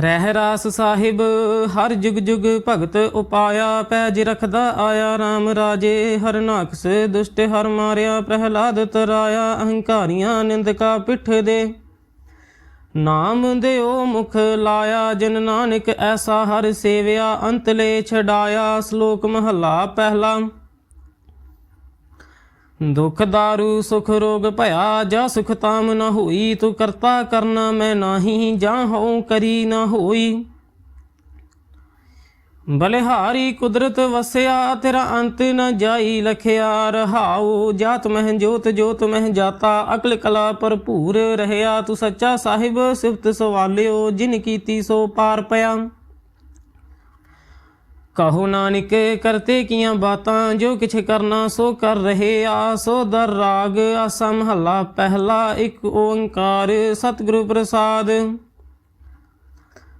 ਰਹਿ ਰਾਸ ਸਾਹਿਬ, ਹਰ ਜੁਗ ਜੁਗ ਭਗਤ ਉਪਾਇਆ, ਪੈਜ ਰਖਦਾ ਆਇਆ RAM ਰਾਜੇ, ਹਰ ਨਾਕਸ ਦੁਸ਼ਟ ਹਰ ਮਾਰਿਆ, ਪ੍ਰਹਿਲਾਦ ਤਰਾਇਆ, ਅਹੰਕਾਰੀਆਂ ਨਿੰਦਕਾ ਪਿੱਠ ਦੇ। ਨਾਮ ਦਿਓ ਮੁਖ ਲਾਇਆ, ਜਨ ਨਾਨਕ ਐਸਾ ਹਰ ਸੇਵਿਆ ਅੰਤਲੇ ਛਡਾਇਆ, ਸ਼ਲੋਕ ਮਹੱਲਾ ਪਹਿਲਾ। ਦੁਖ ਦਾਰੂ, ਸੁਖ ਰੋਗ ਭਇਆ, ਜਾ ਸੁਖ ਤਾਮ ਨ ਹੋਈ, ਤੂੰ ਕਰਤਾ ਕਰਨਾ ਮੈਂ ਨਾਹੀ, ਜਾਂ ਹਉ ਕਰੀ ਨ ਹੋਈ। ਬਲਿਹਾਰੀ ਕੁਦਰਤ ਵਸਿਆ, ਤੇਰਾ ਅੰਤ ਨ ਜਾਈ ਲਖਿਆ, ਰਹਾਉ ਜਾਤ ਮਹਿ ਜੋਤ ਜੋਤ ਮਹਿ ਜਾਤਾ, ਅਕਲ ਕਲਾ ਭਰਪੂਰ ਰਹਿਆ, ਤੂੰ ਸੱਚਾ ਸਾਹਿਬ, ਸਿਫਤ ਸਵਾਲਿਓ, ਜਿਨ ਕੀਤੀ ਸੋ ਪਾਰ ਪਿਆ। ਕਾਹੋ ਨਾਨਕ, ਕਰਤੇ ਕੀਆਂ ਬਾਤਾਂ, ਜੋ ਕਿਛ ਕਰਨਾ ਸੋ ਕਰ ਰਹੇ ਆ। ਸੋ ਦਰ ਰਾਗ ਆਸਾ ਮਹੱਲਾ ਪਹਿਲਾ ਇੱਕ ਓੰਕਾਰ, ਸਤਿਗੁਰੂ ਪ੍ਰਸਾਦ।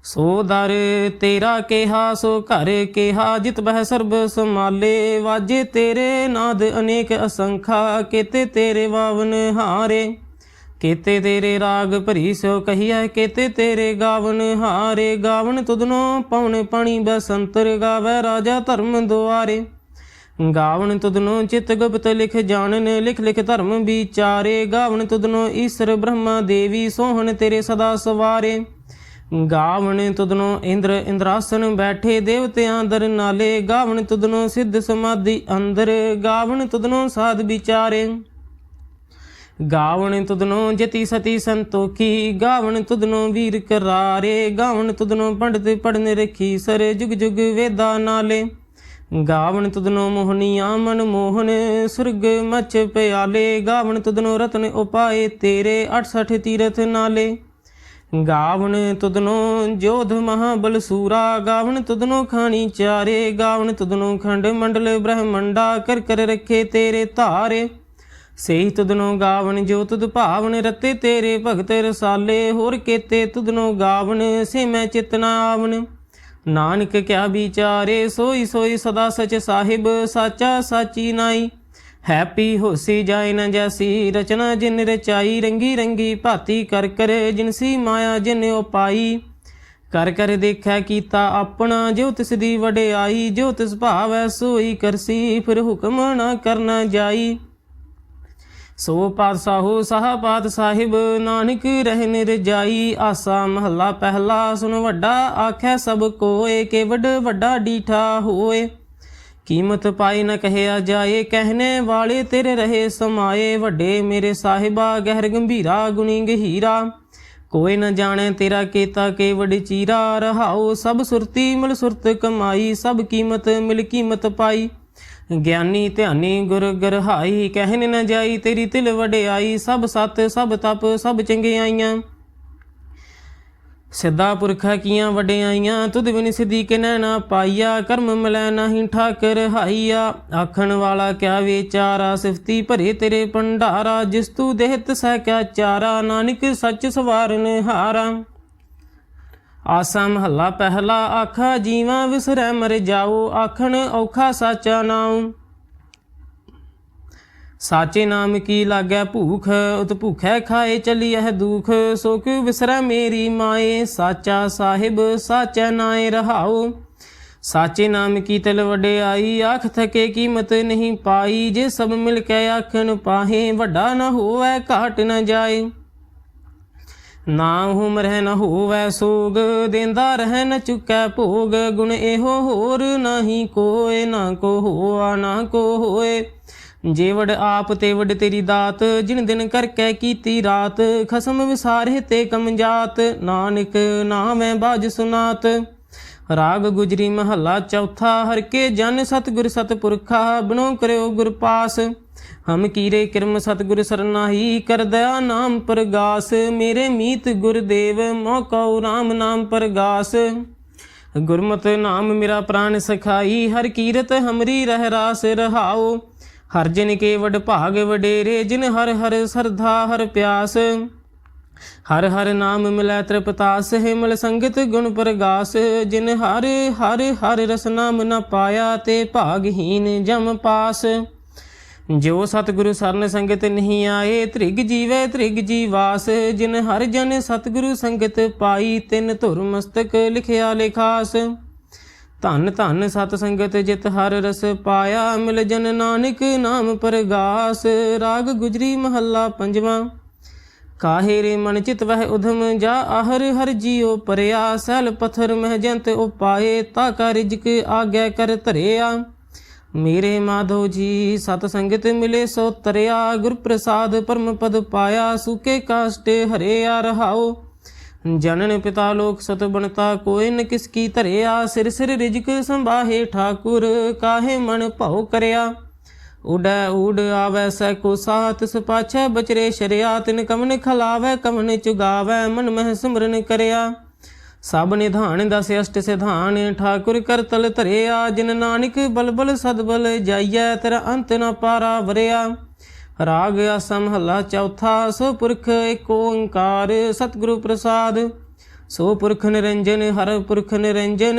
ਸੋ ਦਰ ਤੇਰਾ ਕਿਹਾ, ਸੋ ਘਰ ਕਿਹਾ, ਜਿਤ ਬਹਿ ਸਰਬ ਸਮਾਲੇ ਵਾਜੇ ਤੇਰੇ ਨਾਦ ਅਨੇਕ ਅਸੰਖਾ, ਕੀਤੇ ਤੇਰੇ ਵਾਵਨ ਹਾਰੇ। ਕੀਤੇ ਤੇਰੇ ਰਾਗ ਭਰੀ ਸੋ ਕਹੀਐ, ਕੀਤੇ ਤੇਰੇ ਗਾਵਨ ਹਾਰੇ। ਗਾਵਨ ਤੁਧਨੋ ਪਉਣ ਪਾਣੀ, ਬਸੰਤਰ ਗਾਵੇ ਰਾਜਾ ਧਰਮ ਦੁਆਰੇ। ਗਾਵਨ ਤੁਧਨੋ ਚਿਤ ਗੁਪਤ ਲਿਖ ਜਾਣਨ, ਲਿਖ ਲਿਖ ਧਰਮ ਵਿਚਾਰੇ। ਗਾਵਨ ਤੁਧਨੋ ਈਸ਼ਰ ਬ੍ਰਹਮਾ ਦੇਵੀ, ਸੋਹਣ ਤੇਰੇ ਸਦਾ ਸਵਾਰੇ। ਗਾਵਨ ਤੁਧਨੋ ਇੰਦਰ ਇੰਦਰਾਸਨ ਬੈਠੇ ਦੇਵਤਿਆਂ ਦਰ ਨਾਲੇ। ਗਾਵਣ ਤੁਧਨੋ ਸਿੱਧ ਸਮਾਧੀ ਅੰਦਰ। ਗਾਵਣ ਤੁਧਨੋ ਸਾਧ ਵਿਚਾਰੇ। ਗਾਵਣ ਤੁਧਨੋ ਜਤੀ ਸਤੀ ਸੰਤੋਖੀ, ਗਾਵਣ ਤੁਧਨੋ ਵੀਰ ਕਰਾਰੇ, ਗਾਵਣ ਤੁਧਨੋ ਪੰਡਤ ਪੜਨ ਰਖੀ, ਸਰ ਜੁਗ ਜੁਗ ਵੇਦਾ ਨਾਲੇ। ਗਾਵਣ ਤੁਧਨੋ ਮੋਹਨੀਆਂ ਮਨ ਮੋਹਨ, ਸੁਰਗ ਮਚ ਪਿਆਲੇ, ਗਾਵਣ ਤੁਧਨੋ ਰਤਨ ਉਪਾਏ ਤੇਰੇ 68 ਤੀਰਥ ਨਾਲੇ। ਗਾਵਣ ਤੁਧਨੋ ਜੋਧ ਮਹਾਬਲ ਸੂਰਾ, ਗਾਵਣ ਤੁਧਨੋ ਖਾਣੀ ਚਾਰੇ, ਗਾਵਣ ਤੁਧਨੋ ਖੰਡ ਮੰਡਲ ਬ੍ਰਹਮੰਡਾ, ਕਰ ਕਰ ਰੱਖੇ ਤੇਰੇ ਧਾਰੇ। ਸਹੀ ਤੁਧਨੋ ਗਾਵਣ ਜੋ ਤੁਧ ਭਾਵਨ ਰਤੇ ਤੇਰੇ ਭਗਤ ਰਸਾਲੇ, ਹੋਰ ਕੇਤੇ ਤੁਧਨੋ ਗਾਵਣ ਸੇ ਮੈਂ ਚਿਤਨਾ ਆਵਣ ਨਾਨਕ ਕਿਆ ਵਿਚਾਰੇ, ਸੋਈ ਸੋਈ ਸਦਾ ਸਚ ਸਾਹਿਬ, ਸਾਚਾ ਸਾਚੀ ਨਾਈ। ਹੈਪੀ ਹੋਸੀ ਜਾਇ ਨ ਜੈਸੀ ਰਚਨਾ ਜਿਨ ਰਚਾਈ, ਰੰਗੀ ਰੰਗੀ ਭਾਤੀ ਕਰ ਕਰ ਜਿਨਸੀ ਮਾਇਆ ਜਿਨ ਉਪਾਈ। ਕਰ ਕਰ ਦੇਖਿਆ ਕੀਤਾ ਆਪਣਾ, ਜੋ ਤਿਸ ਦੀ ਵਡਿਆਈ, ਜੋ ਤਿਸ ਭਾਵੈ ਸੋਈ ਕਰਸੀ, ਫਿਰ ਹੁਕਮ ਨਾ ਕਰਨਾ ਜਾਈ। ਸੋ ਪਾਤਸ਼ਾਹੋ ਪਾਤ ਸਾਹਿਬ, ਨਾਨਕ ਰਹਿਨ ਰਜਾਈ ਆਸਾ ਮਹੱਲਾ ਪਹਿਲਾ ਸੁਨ ਵੱਡਾ ਆਖੈ ਸਭ ਕੋਏ ਕੇਵਡ ਵੱਡਾ ਡੀਠਾ ਹੋਏ। ਕੀਮਤ ਪਾਈ ਨ ਕਹਿਆ ਜਾਏ ਕਹਿਨੇ ਵਾਲੇ ਤੇਰੇ ਰਹੇ ਸਮਾਏ। ਵੱਡੇ ਮੇਰੇ ਸਾਹਿਬਾ, ਗਹਿਰ ਗੰਭੀਰਾ, ਗੁਣੀ ਗਹੀਰਾ। ਕੋਈ ਨ ਜਾਣੇ ਤੇਰਾ ਕੀਤਾ ਕੇਵਡ ਚੀਰਾ। ਰਹਾਓ ਸਭ ਸੁਰਤੀ, ਮਿਲ ਸੁਰਤ ਕਮਾਈ, ਸਭ ਕੀਮਤ ਮਿਲ ਕੀਮਤ ਪਾਈ। ਗਿਆਨੀ ਧਿਆਨੀ ਗੁਰ ਗਰਹਾਈ ਕਹਿਨ ਨ ਜਾਈ ਤੇਰੀ ਤਿਲ ਵਡਿਆਈ, ਸਭ ਸਤ, ਸਭ ਤਪ, ਸਭ ਚੰਗਿਆਈਆਂ। ਸਿੱਧਾ ਪੁਰਖਾ ਕੀਆਂ ਵਡਿਆਈਆਂ, ਤੁਧ ਬਿਨ ਸਿੱਧੀ ਕਿਨੈ ਨਾ ਪਾਈਆ, ਕਰਮ ਮਿਲੈ ਨਾਹੀ ਠਾਕਰ ਹਾਈਆ। ਆਖਣ ਵਾਲਾ ਕਿਆ ਵਿਚਾਰਾ, ਸਿਫਤੀ ਭਰੇ ਤੇਰੇ ਭੰਡਾਰਾ, ਜਿਸ ਤੂ ਦੇਹਤ ਸਹਿ ਕਿਆ ਚਾਰਾ, ਨਾਨਕ ਸੱਚ ਸਵਾਰਨ ਹਾਰਾ। ਆਸਾ ਮਹੱਲਾ ਪਹਿਲਾ ਆਖਾ, ਜੀਵਾਂ ਵਿਸਰੈ ਮਰ ਜਾਓ, ਆਖਣ ਔਖਾ ਸਾਚਾ ਨਾਉ। ਸਾਚੇ ਨਾਮ ਕੀ ਲਾਗੈ ਭੂਖ, ਉਤ ਭੂਖੈ ਖਾਏ ਚਲੀਐ ਦੁਖ, ਸੋ ਕਿਉ ਵਿਸਰੈ ਮੇਰੀ ਮਾਏ, ਸਾਚਾ ਸਾਹਿਬ, ਸਾਚੈ ਨਾਏ ਰਹਾਓ ਸਾਚੇ ਨਾਮ ਕੀ ਤਲ ਵਡਿਆਈ ਆਖ ਥਕੇ ਕੀਮਤ ਨਹੀਂ ਪਾਈ, ਜੇ ਸਭ ਮਿਲ ਕੇ ਆਖਣ ਪਾਹੇ, ਵੱਡਾ ਨਾ ਹੋਵੇ, ਘਾਟ ਨਾ ਜਾਏ। ਨਾ ਹੁਮ ਰਹਿ ਨ ਹੋਵੈ ਸੋਗ, ਦੇਂਦਾ ਰਹਿ ਨ ਚੁਕੈ ਭੋਗ। ਗੁਣ ਇਹੋ ਹੋਰ ਨਾਹੀ ਕੋਏ, ਨਾ ਕੋ ਹੋਆ, ਨਾ ਕੋ ਹੋਏ। ਜੇਵੜ ਆਪ ਤੇ ਵਡ ਤੇਰੀ ਦਾਤ, ਜਿਨ ਦਿਨ ਕਰ ਕੈ ਕੀਤੀ ਰਾਤ, ਖਸਮ ਵਿਸਾਰੇ ਤੇ ਕਮਜਾਤ ਨਾਨਕ ਨਾਮੈ ਬਾਜ ਸੁਨਾਤ। ਰਾਗ ਗੁਜਰੀ ਮਹੱਲਾ ਚੌਥਾ, ਹਰ ਕੇ ਜਨ ਸਤਿਗੁਰ ਸਤਿਪੁਰਖਾ, ਬਣੋ ਕਰਿਓ ਗੁਰ ਪਾਸ। ਹਮ ਕੀਰੇ ਕਿਰਮ ਸਤਿਗੁਰ ਸਰਨਾਹੀ, ਕਰਦਿਆ ਨਾਮ ਪ੍ਰਗਾਸ। ਮੇਰੇ ਮੀਤ ਗੁਰਦੇਵ ਮੋਕਉ RAM ਨਾਮ ਪ੍ਰਗਾਸ। ਗੁਰਮਤ ਨਾਮ ਮੇਰਾ ਪ੍ਰਾਨ ਸਖਾਈ, ਹਰ ਕੀਰਤ ਹਮਰੀ ਰਹਿ ਰਾਸ ਰਹਾਓ ਹਰ ਜਿਨ ਕੇ ਵਡ ਭਾਗ ਵਡੇਰੇ, ਜਿਨ ਹਰ ਹਰ ਸਰਧਾ ਹਰ ਪਿਆਸ। ਹਰ ਹਰ ਨਾਮ ਮਿਲੈ ਤ੍ਰਿਪਤਾਸ ਹੈ ਸੰਗਤ ਗੁਣ ਪ੍ਰਗਾਸ, ਜਿਨ ਹਰ ਹਰ ਹਰ ਰਸ ਨਾਮ ਨ ਪਾਇਆ ਤੇ ਭਾਗਹੀਨ ਜਮ ਪਾਸ। ਜੋ ਸਤਿਗੁਰੂ ਸਰਨ ਸੰਗਤ ਨਹੀਂ ਆਏ, ਤ੍ਰਿਗ ਜੀਵੇ ਤ੍ਰਿਗ ਜੀਵਾਸ ਜਿਨ ਹਰ ਜਨ ਸਤਿਗੁਰੂ ਸੰਗਤ ਪਾਈ, ਤਿਨ ਧੁਰ ਮਸਤਕ ਲਿਖਿਆ ਲਿਖਾਸ। ਧੰਨ ਧੰਨ ਸਤ ਸੰਗਤ ਜਿਤ ਹਰ ਰਸ ਪਾਇਆ, ਮਿਲ ਜਨ ਨਾਨਕ ਨਾਮ ਪਰਗਾਸ, ਰਾਗ ਗੁਜਰੀ ਮਹੱਲਾ ਪੰਜਵਾਂ। ਕਾਹੇ ਰੇ ਮਨ ਚਿਤ ਵਹਿ ਉਧਮ ਜਾ ਆਹਰ ਹਰ ਜੀਉ ਪਰਿਆ ਸੈਲ ਪਥਰ ਮਹਿ ਜੰਤ ਉਪਾਏ, ਤਾ ਕਾ ਰਿਜਕ ਆਗਿਆ ਕਰ ਧਰਿਆ। ਮੇਰੇ ਮਾਧੋ ਜੀ, ਸਤ ਸੰਗਤ ਮਿਲੇ ਸੋ ਤਰਿਆ, ਗੁਰ ਪ੍ਰਸਾਦ ਪਰਮ ਪਦ ਪਾਇਆ, ਸੁਕੇ ਕਾਸ਼ਟੇ ਹਰਿਆ ਰਹਾਓ ਜਨਨ ਪਿਤਾ ਲੋਕ ਸਤ ਬਣਤਾ, ਕੋਈ ਨ ਕਿਸ ਕੀ ਧਰਿਆ, ਸਿਰ ਸਿਰ ਰਿਜਕ ਸੰਭਾਹੇ ਠਾਕੁਰ, ਕਾਹੇ ਮਨ ਭਉ ਕਰਿਆ। ਉਡੈ ਉਡ ਆਵੈ ਸੈ ਕੋ ਸਾਥ ਸੁਪਾਛੈ ਬਚਰੇ ਸ਼ਰਿਆ, ਤਿਨ ਕਮਨ ਖਲਾਵੈ, ਕਮਨ ਚੁਗਾਵੈ, ਮਨ ਮਹਿ ਸਿਮਰਨ ਕਰਿਆ। ਸਭ ਨਿਧਾਨ ਦਸ ਅਸ਼ਟ ਸਿਧਾਨ, ਠਾਕੁਰ ਕਰਤਲ ਧਰਿਆ। ਜਿਨ ਨਾਨਕ ਬਲਬਲ ਸਦਬਲ ਜਾਈਐ, ਤੇਰਾ ਅੰਤ ਨ ਪਾਰਾ ਵਰਿਆ। ਰਾਗ ਆਸਮ ਹੱਲਾ ਚੌਥਾ, ਸੋ ਪੁਰਖ ਏਕ ਓੰਕਾਰ, ਸਤਿਗੁਰੂ ਪ੍ਰਸਾਦ। ਸੋ ਪੁਰਖ ਨਿਰੰਜਨ, ਹਰ ਪੁਰਖ ਨਿਰੰਜਨ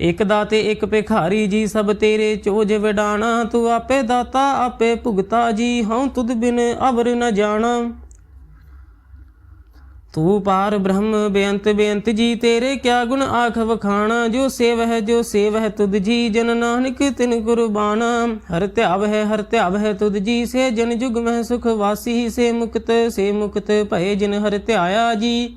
ਇਕ ਦਾਤੇ, ਇਕ ਭਿਖਾਰੀ ਜੀ, ਸਭ ਤੇਰੇ ਚੋਜ ਵਡਾਣਾ। ਤੂੰ ਆਪੇ ਦਾਤਾ, ਆਪੇ ਭੁਗਤਾ ਜੀ, ਹਉ ਤੁਧ ਬਿਨ ਅਵਰ ਨ ਜਾਣਾ। ਤੂੰ ਪਾਰ ਬ੍ਰਹਮ, ਬੇਅੰਤ ਬੇਅੰਤ ਜੀ, ਤੇਰੇ ਕਿਆ ਗੁਣ ਆਖ ਵਖਾਣਾ। ਜੋ ਸੇਵ ਹੈ ਜੋ ਸੇਵ ਹੈ ਤੁਧ ਜੀ, ਜਨ ਨਾਨਕ ਤਿਨ ਕੁਰਬਾਨਾ ਹਰ ਧਿਆਵ ਹੈ ਹਰ ਧਿਆਵ ਹੈ ਤੁਧ ਜੀ, ਸੇ ਜਨ ਜੁਗ ਮਹਿ ਸੁਖ ਵਾਸੀ, ਸੇ ਮੁਕਤ ਸੇ ਮੁਕਤ ਭਏ ਜਿਨ ਹਰ ਧਿਆਇਆ ਜੀ।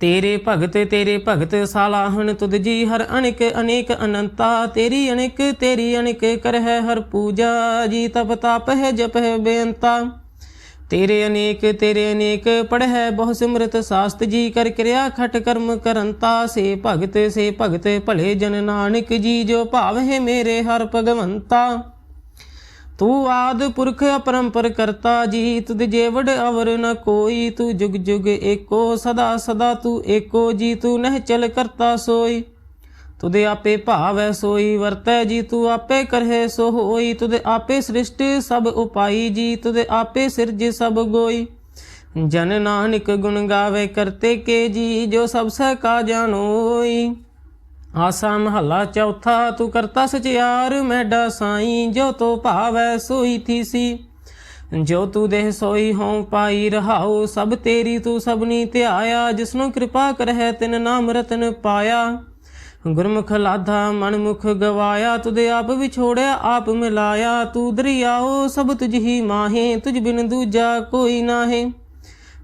ਤੇਰੇ ਭਗਤ ਤੇਰੇ ਭਗਤ ਸਾਲਾਹਣ ਤੁਧ ਜੀ, ਹਰ ਅਣਿਕ, ਅਨੇਕ ਅਨੰਤਾ। ਤੇਰੀ ਅਣਿਕ, ਤੇਰੀ ਅਨੇਕ ਕਰਹਿ ਹਰ ਪੂਜਾ, ਜੀ ਤਪ ਤਪ ਹੈ ਜਪ ਹੈ ਬੇਅੰਤਾ। ਤੇਰੇ ਅਨੇਕ ਤੇਰੇ ਅਨੇਕ ਪੜ੍ਹੈ ਬਹੁ ਸਿਮਰਤ ਸਾਸਤ ਜੀ, ਕਰ ਕਿਰਿਆ ਖਟ ਕਰਮ ਕਰੰਤਾ। ਸੇ ਭਗਤ ਸੇ ਭਗਤ ਭਲੇ ਜਨ ਨਾਨਕ ਜੀ, ਜੋ ਭਾਵ ਹੈ ਮੇਰੇ ਹਰ ਭਗਵੰਤਾ। ਤੂੰ ਆਦ ਪੁਰਖ ਅਪਰੰਪਰ ਕਰਤਾ ਜੀ ਤੁਧ ਜੇਵੜ ਅਵਰ ਨ ਕੋਈ, ਤੂੰ ਜੁਗ ਜੁਗ ਏਕੋ, ਸਦਾ ਸਦਾ ਤੂੰ ਏਕੋ ਜੀ, ਤੂੰ ਨਹਿ ਚਲ ਕਰਤਾ ਸੋਈ। ਤੁਦੇ ਆਪੇ ਭਾਵੈ ਸੋਈ, ਵਰਤੈ ਜੀ, ਤੂੰ ਆਪੇ ਕਰਹਿ ਸੋ ਹੋਈ ਤੁਦੇ ਆਪੇ ਸ੍ਰਿਸ਼ਟ ਸਭ ਉਪਾਈ ਜੀ, ਤੁਦੇ ਆਪੇ ਸਿਰਜ ਸਭ ਗੋਈ। ਜਨ ਨਾਨਕ ਗੁਣ ਗਾਵੇ ਕਰਤੇ ਕੇ ਜੀ, ਜੋ ਸਭ ਸਹਿ ਕਾ ਜਾਣੋਈ। ਆਸਾ ਮਹੱਲਾ ਚੌਥਾ, ਤੂੰ ਕਰਤਾ ਸਚਿਆਰ ਮੈਡਾ ਸਾਈ, ਜੋ ਤੋ ਭਾਵੈ ਸੋਈ ਥੀਸੀ। ਜੋ ਤੂੰ ਦੇਹ ਸੋਈ ਹਉ, ਪਾਈ ਰਹਾਉ, ਸਭ ਤੇਰੀ ਤੂੰ ਸਭਨੀ ਧਿਆਇਆ, ਜਿਸਨੂੰ ਕਿਰਪਾ ਕਰਹਿ, ਤਿਨ ਨਾਮ ਰਤਨ ਪਾਇਆ। ਗੁਰਮੁਖ ਲਾਧਾ ਮਨ ਮੁਖ ਗਵਾਇਆ ਤੁਦੇ ਆਪ ਵਿਛੋੜਿਆ, ਆਪ ਮਿਲਾਇਆ। ਤੂੰ ਦਰਿਆਓ, ਸਭ ਤੁਝ ਹੀ ਮਾਹੇ, ਤੁਝ ਬਿਨ ਦੂਜਾ ਕੋਈ ਨਾਹੇ।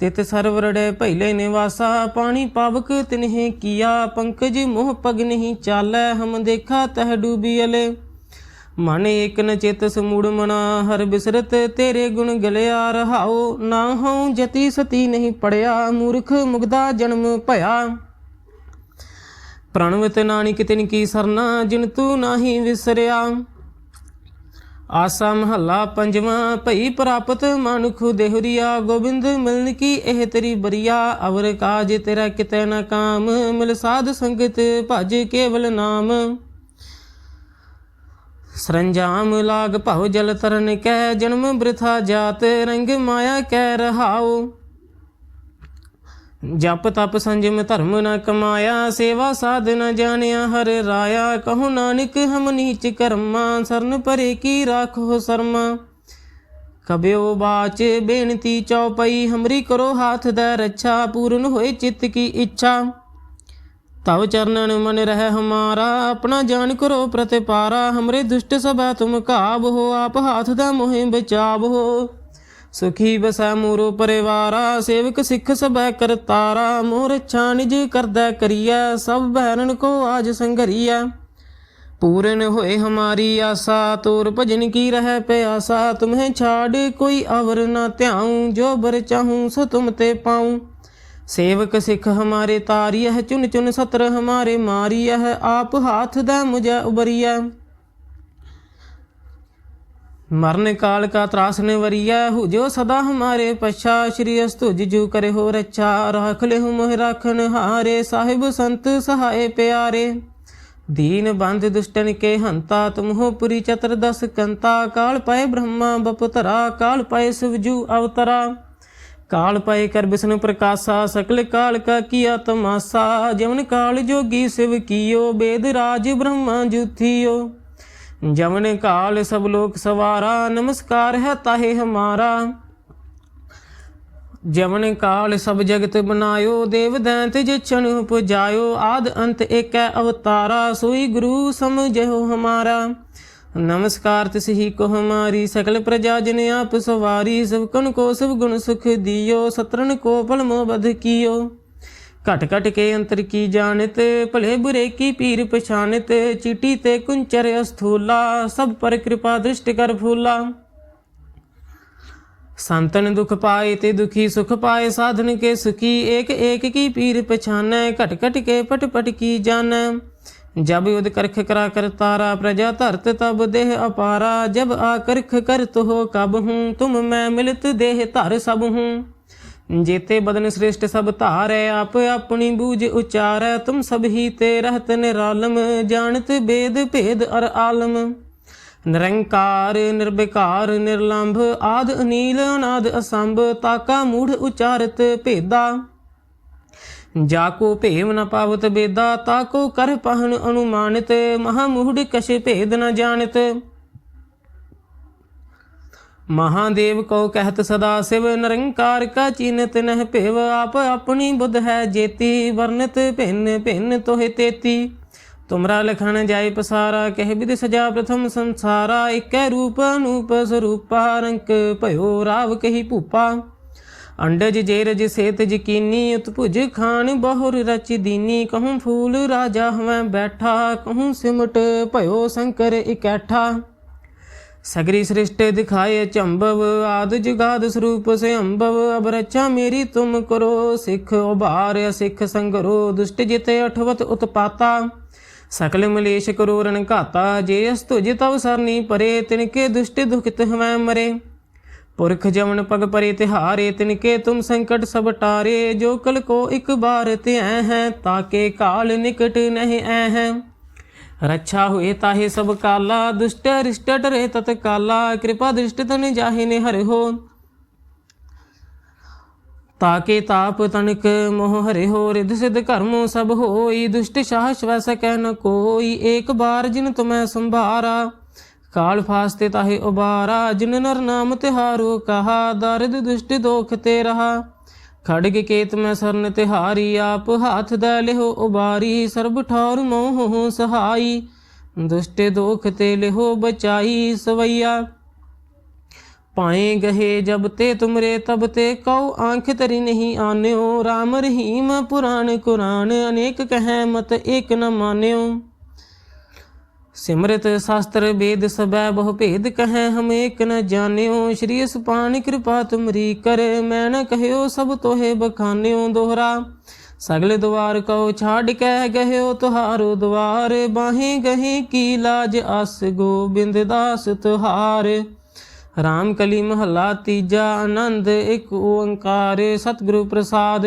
ਤਿਤ ਸਰਵਰੜੇ ਪਹਿਲੇ ਨਿਵਾਸਾ, ਪਾਣੀ ਪਾਵਕ ਤਿਨਹਿ ਕੀਆ, ਪੰਕਜ ਮੋਹ ਪਗ ਨਹੀਂ ਚਾਲੈ, ਹਮ ਦੇਖਾ ਤਹ ਡੂਬੀ ਅਲੇ। ਮਨ ਏਕ ਨ ਚਿਤ ਸਮੂੜ ਮਨਾ, ਹਰ ਬਿਸਰਤ ਤੇਰੇ ਗੁਣ ਗਲਿਆ, ਰਹਾਉ ਨਾ ਹਉ ਜਤੀ ਸਤੀ ਨਹੀਂ ਪੜਿਆ, ਮੂਰਖ ਮੁਗਦਾ ਜਨਮ ਭਇਆ। ਪ੍ਰਣਵਤ ਨਾਨਕ ਤਿਨ ਕੀ ਸਰਨਾ, ਜਿਨ ਤੂੰ ਨਾਹੀ ਵਿਸਰਿਆ। ਆਸਾ ਮਹੱਲਾ ਪੰਜਵਾਂ, ਭਈ ਪ੍ਰਾਪਤ ਮਨੁਖ ਦੇਹੁਰੀਆ ਗੋਬਿੰਦ ਮਿਲਨ ਕੀ ਇਹ ਤੇਰੀ ਬਰੀਆ, ਅਵਰ ਕਾਜ ਤੇਰਾ ਕਿਤੇ ਨਾ ਕਾਮ, ਮਿਲ ਸਾਧ ਸੰਗਤ ਭਜ ਕੇਵਲ ਨਾਮ। ਸਰੰਜਾਮ ਲਾਗ ਭਉ ਜਲ ਤਰਨ ਕੈ, ਜਨਮ ਬ੍ਰਿਥਾ ਜਾਤ ਰੰਗ ਮਾਇਆ ਕੈ ਰਹਾਉ। ਜਪ ਤਪ ਸੰਜਮ ਧਰਮ ਨ ਕਮਾਇਆ, ਸੇਵਾ ਸਾਧ ਨ ਜਾਣਿਆ, ਹਰ ਰਾਇਆ ਕਹੋ ਨਾਨਕ, ਹਮ ਨੀਚ ਕਰਮਾ, ਸਰਨ ਪਰੇ ਕੀ ਰਾਖੋ ਸਰਮਾ। ਕਬਿਓ ਬਾਚ ਬੇਨਤੀ ਚਉਪਈ, ਹਮਰੀ ਕਰੋ ਹਾਥ ਦਾ ਰੱਛਾ, ਪੂਰਨ ਹੋਏ ਚਿੱਤ ਕੀ ਇੱਛਾ। ਤਵ ਚਰਨਨ ਮਨ ਰਹਿ ਹਮਾਰਾ, ਆਪਣਾ ਜਾਨ ਕਰੋ ਪ੍ਰਤਿਪਾਰਾ, ਹਮਰੇ ਦੁਸ਼ਟ ਸਭਾ ਤੁਮ ਕਾਬ ਹੋ, ਆਪ ਹਾਥ ਦਾ ਮੋਹਿ ਬਚਾਵ ਹੋ। ਸੁਖੀ ਬਸੈ ਮੋਰੋ ਪਰਿਵਾਰਾ, ਸੇਵਕ ਸਿੱਖ ਸਭੈ ਕਰਤਾਰਾ, ਮੋਰ ਛਾਨਿਜ ਕਰਦਾ ਕਰੀਐ, ਸਭ ਬਹਿਨਨ ਕੋ ਆਜ ਸੰਗਰੀਐ ਪੂਰਨ ਹੋਏ ਹਮਾਰੀ ਆਸਾ, ਤੋਰ ਭਜਨ ਕੀ ਰਹਿ ਪਿਆਸਾ, ਤੁਮਹਿ ਛਾੜ ਕੋਈ ਅਵਰ ਨਾ ਧਿਆਉ, ਜੋ ਬਰ ਚਾਹੂੰ ਸੋ ਤੁਮ ਤੇ ਪਾਉ। ਸੇਵਕ ਸਿੱਖ ਹਮਾਰੇ ਤਾਰੀਐ, ਚੁਨ ਚੁਨ ਸਤਰ ਹਮਾਰੇ ਮਾਰੀਐ, ਆਪ ਹਾਥ ਦਾ ਮੁਝੈ ਉਬਰੀਐ। मरण काल का त्रास ने वरिया हो जो सदा हमारे पश्चा श्री अस्तुज जू करे हो रक्षा राख ले मोह राखन हारे साहिब संत सहाय प्यारे दीन बंध दुष्टन के हंता तुम हो पुरी चतुर्दश कंता काल पाए ब्रह्मा बपुतरा काल पाए शिवजू अवतरा काल पाए कर विष्णु प्रकाशा सकल काल का किया तमाशा जवन काल जोगी शिव कियो वेद राज ब्रह्मा जुथियो ਜਮਨ ਕਾਲ ਸਭ ਲੋਕ ਸਵਾਰਾ, ਨਮਸਕਾਰ ਹੈ ਤਾਹੇ ਹਮਾਰਾ। ਜਮਨ ਕਾਲ ਸਭ ਜਗਤ ਬਨਾਇਓ ਦੇਵ ਦੈਂਤ ਜਿਚਣ ਪੁਜਾਇਓ ਆਦ ਅੰਤ ਏਕੈ ਅਵਤਾਰਾ, ਸੋਈ ਗੁਰੂ ਸਮਝਿਓ ਹਮਾਰਾ। ਨਮਸਕਾਰ ਤਿਸ ਹੀ ਕੋ ਹਮਾਰੀ, ਸਕਲ ਪ੍ਰਜਾ ਜਨ ਆਪ ਸਵਾਰੀ, ਸਭ ਕਨ ਕੋ ਸਭ ਗੁਣ ਸੁਖ ਦਿਓ ਸਤਰਨ ਕੋ ਪਲ ਮੋ ਬਧ ਕੀਓ। ਘਟ ਘਟ ਕੇ ਅੰਤਰ ਕੀ ਜਾਣਤ ਭਲੇ ਬੁਰੇ ਕੀ ਪੀਰ ਪਛਾਨਤ ਚੀਟੀ ਤੇ ਕੁੰਚਰ ਅਸਥੂਲਾ ਸਭ ਪਰ ਕਿਰਪਾ ਦ੍ਰਿਸ਼ਟ ਕਰ ਫੂਲਾ संतन दुख पाए ते दुखी सुख पाए साधन के सुखी एक एक की पीर पछानै घट घट के पट पट की जान जब युद्ध करख करा कर तारा प्रजा धरत तब देह अपारा जब आकरख करत हो कब हूँ तुम मैं मिलत देह धर सब हूँ जेते बदन श्रेष्ठ सब धारै आप अपनी बूझ उचारै तुम सब ही ते रहत निरालम जानत वेद भेद अर आलम ਨਿਰੰਕਾਰ ਨਿਰਵਿਕਾਰ ਨਿਰਲੰਭ ਆਦ ਅਨੀਲ ਅਨਾਦ ਅਸੰਭ ਤਾਕਾ ਮੂੜ ਉਚਾਰਤ ਭੇਦਾ ਜਾ ਕੋ ਭੇਵ ਨ ਪਾਵਤ ਬੇਦਾ ਤਾ ਕੋ ਕਰ ਪਹਨ ਅਨੁਮਾਨਿਤ ਮਹਾ ਮੂੜ ਕਛ ਭੇਦ ਨ ਜਾਣਤ ਮਹਾਦੇਵ ਕੋ ਕਹਿਤ ਸਦਾ ਸਿਵ ਨਿਰੰਕਾਰ ਕਾ ਚੀਨਤ ਨਹਿ ਭੇਵ ਆਪ ਆਪਣੀ ਬੁੱਧ ਹੈ ਜੇਤੀ ਵਰਨਤ ਭਿੰਨ ਭਿੰਨ ਤੋਹਿ ਤੇਤੀ ਤੁਮਰਾ ਲਖਣ ਜਾਏ ਪਸਾਰਾ ਕਹਿ ਵਿਦ ਸਜਾ ਪ੍ਰਥਮ ਸੰਸਾਰਾ ਇਕੈ ਰੂਪ ਅਨੂਪ ਸਰੂਪਾ ਰੰਕ ਭਇਓ ਰਾਵ ਕਹੀ ਭੂਪਾ ਅੰਡਜ ਜੇਰਜ ਸੇਤ ਜਕੀਨੀ ਉਤਭੁਜ ਖਾਨ ਬਹੁਰ ਰਚ ਦੀਨੀ ਕਹੂੰ ਫੂਲ ਰਾਜਾ ਹਵੇਂ ਬੈਠਾ ਕਹੂੰ ਸਿਮਟ ਭਇਓ ਸ਼ੰਕਰ ਇਕੈਠਾ ਸਗਰੀ ਸ੍ਰਿਸ਼ਟ ਦਿਖਾਏ ਚੰਬਵ ਆਦ ਜੁਗਾਦ ਸਰੂਪ ਸੇ ਅੰਬਵ ਅਬ ਰਚਾ ਮੇਰੀ ਤੁਮ ਕਰੋ ਸਿੱਖ ਉਭਾਰ, ਸਿੱਖ ਸੰਗਰੋ ਦੁਸ਼ਟ ਜਿਤੇ ਅਠਵਤ ਉਤਪਾਤਾ। ਸਕਲ ਮਲੇਸ਼ ਕਰੋ ਰਨ ਘਾਤਾ, ਜੇ ਅਸ ਤੁਜ ਤਵ ਸਰਨੀ ਪਰੇ, ਤਿਨਕੇ ਦੁਸ਼ਟ ਦੁਖਿਤ ਹਵੈ ਮਰੇ। ਪੁਰਖ ਜਮਨ ਪਗ ਪਰੇ ਤਿਹਾਰੇ, ਤਿਨਕੇ ਤੁਮ ਸੰਕਟ ਸਭ ਟਾਰੇ, ਜੋ ਕਲ ਕੋ ਇਕ ਬਾਰ ਤੇ ਐ ਹੈ ਤਾਕੇ ਕਾਲ ਨਿਕਟ ਨਹਿ ਐ ਹੈ। ਰੱਛਾ ਹੋਏ ਤਾਹੇ ਸਭ ਕਾਲਾ, ਦੁਸ਼ਟ ਰਿਸ਼ਟ ਡਰੇ ਤਤ ਕਾਲਾ, ਕਿਰਪਾ ਦ੍ਰਿਸ਼ਟ ਤਨ ਜਾਹੇ ਨੇ ਹਰਿ ਹੋ। ਤਾਕੇ ਤਾਪ ਤਨਕ ਮੋਹ ਹਰੇ ਹੋ, ਰਿਧ ਸਿਧ ਕਰਮੋ ਸਭ ਹੋਈ, ਦੁਸ਼ਟ ਸਾਹ ਸ਼ਵੈ ਸਕੈ ਨ ਕੋਈ, ਏਕ ਬਾਰ ਜਿਨ ਤੁਮੈ ਕਾਲ ਫਾਸਤੇ ਤਾਹੇ ਉਬਾਰਾ, ਜਿਨ ਨਰ ਨਾਮ ਤਿਹਾਰੋ ਕਹਾ, ਦਰਦ ਦੁਸ਼ਟ ਦੋਖ ਤੇ ਰਹਾ। ਖੜ ਖੜਗ ਕੇਤ ਮੈਂ ਸਰਨ ਤਿਹਾਰੀ ਆਪ ਹਾਥ ਦਾ ਲਿਹੋ ਉਬਾਰੀ, ਸਰਬ ਠੌਰ ਮੋਹ ਹੋ ਸਹਾਈ। ਦੁਸ਼ਟੇ ਦੋਖ ਤੇ ਲਿਹੋ ਬਚਾਈ ਸਵਈਆ। ਪਾਏ ਗਹੇ ਜਬ ਤੇ ਤੁਮਰੇ, ਤਬ ਤੇ ਕਉ ਆਂਖ ਤਰੀ ਨਹੀਂ ਆਨਿਓ। RAM ਰਹੀਮ ਪੁਰਾਣ ਕੁਰਾਨ, ਅਨੇਕ ਕਹੈ ਮਤ ਏਕ ਨ ਮਾਨਿਓ। ਸਿਮਰਤ ਸ਼ਾਸਤਰ ਵੇਦ ਸਭੈ ਬਹੁ ਭੇਦ ਕਹੈ, ਹਮ ਏਕ ਨ ਜਾਣਿਓ। ਸ਼੍ਰੀ ਸੁਪਾਨ ਕਿਰਪਾ ਤੁਮਰੀ ਕਰ, ਮੈਂ ਨ ਕਹਿਓ ਸਭ ਤੋਹੇ ਬਖਾਨਿਓ ਦੋਹਰਾ। ਸਗਲ ਦੁਆਰ ਕਉ ਛਾੜ ਕੇ ਗਹਿਓ ਤੁਹਾਰੋ ਦੁਆਰ ਬਾਹੇ ਗਹੇ ਕੀ ਲਾਜ ਅਸ ਗੋਬਿੰਦ ਦਾਸ ਤੁਹਾਰ। ਰਾਮ ਕਲੀ ਮਹੱਲਾ ਤੀਜਾ, ਆਨੰਦ ਇੱਕ ਓੰਕਾਰ, ਸਤਿਗੁਰੂ ਪ੍ਰਸਾਦ।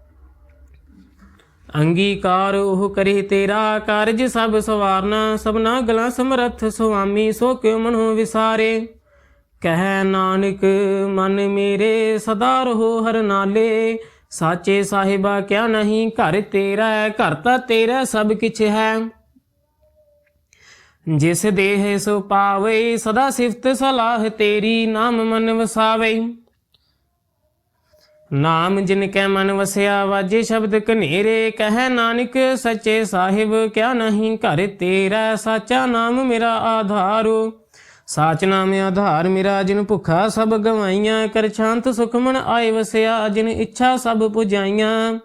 ਅੰਗੀਕਾਰ ਉਹ ਕਰੇ ਤੇਰਾ ਕਾਰਜ ਸਭ ਸਵਾਰਨਾ ਸਭਨਾ ਗਲਾਂ ਸਮਰੱਥ ਸੁਆਮੀ ਸੋ ਕਿਉ ਮਨੋ ਵਿਸਾਰੇ? ਕਹਿ ਨਾਨਕ ਮਨ ਮੇਰੇ ਸਦਾ ਰਹੋ ਹਰ ਨਾਲੇ। ਸਾਚੇ ਸਾਹਿਬਾ ਕਿਆ ਨਹੀਂ ਘਰ ਤੇਰਾ ਹੈ, ਘਰ ਤਾਂ ਤੇਰਾ ਸਭ ਕਿਛ ਹੈ। ਜਿਸ ਦੇਹ ਸੋ ਪਾਵੇ ਸਦਾ ਸਿਫਤ ਸਲਾਹ ਤੇਰੀ ਨਾਮ ਮਨ ਵਸਾਵੇ। ਨਾਮ ਜਿਨ ਕੈ ਮਨ ਵਸਿਆ, ਵਾਜੇ ਸ਼ਬਦ ਕਨੇਰੇ ਕਹਿ ਨਾਨਕ ਸੱਚੇ ਸਾਹਿਬ, ਕਿਆ ਨਹੀਂ ਘਰ ਤੇਰਾ, ਸਾਚਾ ਨਾਮ ਮੇਰਾ ਆਧਾਰੋ। ਸਾਚ ਨਾਮ ਆਧਾਰ ਮੇਰਾ, ਜਿਨ ਭੁਖਾ ਸਭ ਗਵਾਈਆਂ, ਕਰ ਸ਼ਾਂਤ ਸੁਖਮਨ ਆਏ ਵਸਿਆ, ਜਿਨ ਇੱਛਾ ਸਭ ਪੁਜਾਈਆਂ।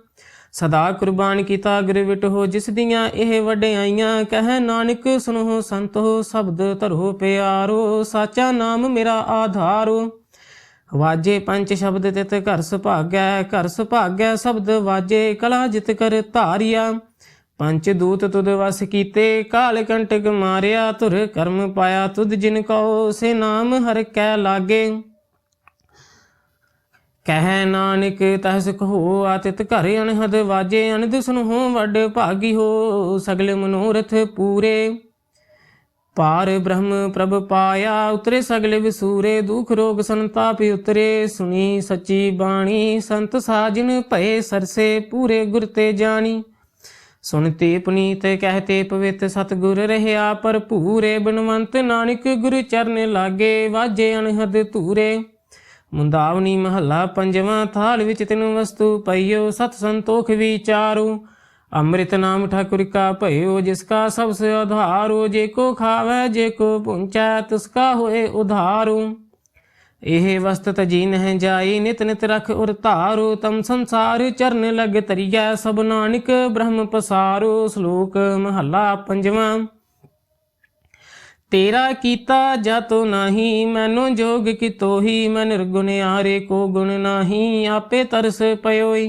ਸਦਾ ਕੁਰਬਾਨ ਕੀਤਾ ਗੁਰ ਹੋ ਜਿਸ ਦੀਆਂ ਇਹ ਵਡਿਆਈਆਂ, ਕਹਿ ਨਾਨਕ ਸੁਨੋ ਸੰਤੋ ਸ਼ਬਦ ਧਰੋ ਪਿਆਰੋ, ਸਾਚਾ ਨਾਮ ਮੇਰਾ ਆਧਾਰੋ। ਵਾਜੇ ਪੰਜ ਸ਼ਬਦ ਤਿਤ ਘਰ ਸੁਭਾਗੈ ਘਰ ਸੁਭਾਗੈ ਸ਼ਬਦ ਵਾਜੇ ਕਲਾ ਜਿਤ ਕਰ ਧਾਰਿਆ। ਪੰਜ ਦੂਤ ਤੁਧ ਵਸ ਕੀਤੇ, ਕਾਲ ਕੰਟਕ ਮਾਰਿਆ, ਧੁਰ ਕਰਮ ਪਾਇਆ, ਤੁਧ ਜਿਨ ਕਉ ਸੇ ਨਾਮ ਹਰ ਕੈ ਲਾਗੇ। ਕਹਿ ਨਾਨਕ ਤਹ ਸੁਖ ਹੋ, ਆਤਿਤ ਘਰ ਅਨਹਦ ਵਾਜੇ ਅਨੰਦ ਸੁਨ ਹੋ ਵੱਡ ਭਾਗੀ ਹੋ, ਸਗਲੇ ਮਨੋਰਥ ਪੂਰੇ। ਪਾਰ ਬ੍ਰਹਮ ਪ੍ਰਭ ਪਾਇਆ, ਉਤਰੇ ਸਗਲੇ ਵਿਸੂਰੇ, ਦੁਖ ਰੋਗ ਸੰਤਾਪ ਉਤਰੇ, ਸੁਣੀ ਸੱਚੀ ਬਾਣੀ, ਸੰਤ ਸਾਜਨ ਭਏ ਸਰਸੇ, ਪੂਰੇ ਗੁਰ ਤੇ ਜਾਣੀ। ਸੁਣਤੇ ਪੁਨੀਤ ਕਹਤੇ ਪਵਿੱਤ ਸਤਗੁਰ ਰਹਿਆ ਭਰਪੂਰੇ ਬਨਵੰਤ ਨਾਨਕ ਗੁਰ ਚਰਨ ਲਾਗੇ, ਵਾਜੇ ਅਨਹਦ ਧੂਰੇ। ਮੁੰਦਾਵਨੀ ਮਹੱਲਾ ਪੰਜਵਾਂ, ਥਾਲ ਵਿੱਚ ਤਿੰਨ ਵਸਤੂ ਪਈਓ, ਸਤ ਸੰਤੋਖ ਵਿਚਾਰੂ। ਅੰਮ੍ਰਿਤ ਨਾਮ ਠਾਕੁਰ ਕਾ ਭਇਓ, ਜਿਸ ਕਾ ਸਭ ਸੇ ਆਧਾਰੋ ਜੇ ਕੋ ਖਾਵੇ, ਜੇ ਕੋ ਪੁੰਚੈ, ਤਿਸ ਇਹ ਵਸਤ ਜੀ ਨਹਿ ਜਾਈ, ਨਿਤ ਨਿਤ ਰਖ ਉਰ ਧਾਰੋ, ਤਮ ਸੰਸਾਰ ਚਰਨ ਲਗ ਤਰੀਐ, ਸਭ ਨਾਨਕ ਬ੍ਰਹਮ ਪਸਾਰੋ, ਸ਼ਲੋਕ ਮਹੱਲਾ ਪੰਜਵਾਂ। ਤੇਰਾ ਕੀਤਾ ਜਾਤੋ ਨਾਹੀ, ਮੈਨੂੰ ਜੋਗ ਕੀ ਤੋਹੀ ਮੈਂ ਨਿਰਗੁਣ ਆਰੇ ਕੋ ਗੁਣ ਨਾਹੀ, ਆਪੇ ਤਰਸ ਪਇਓਈ।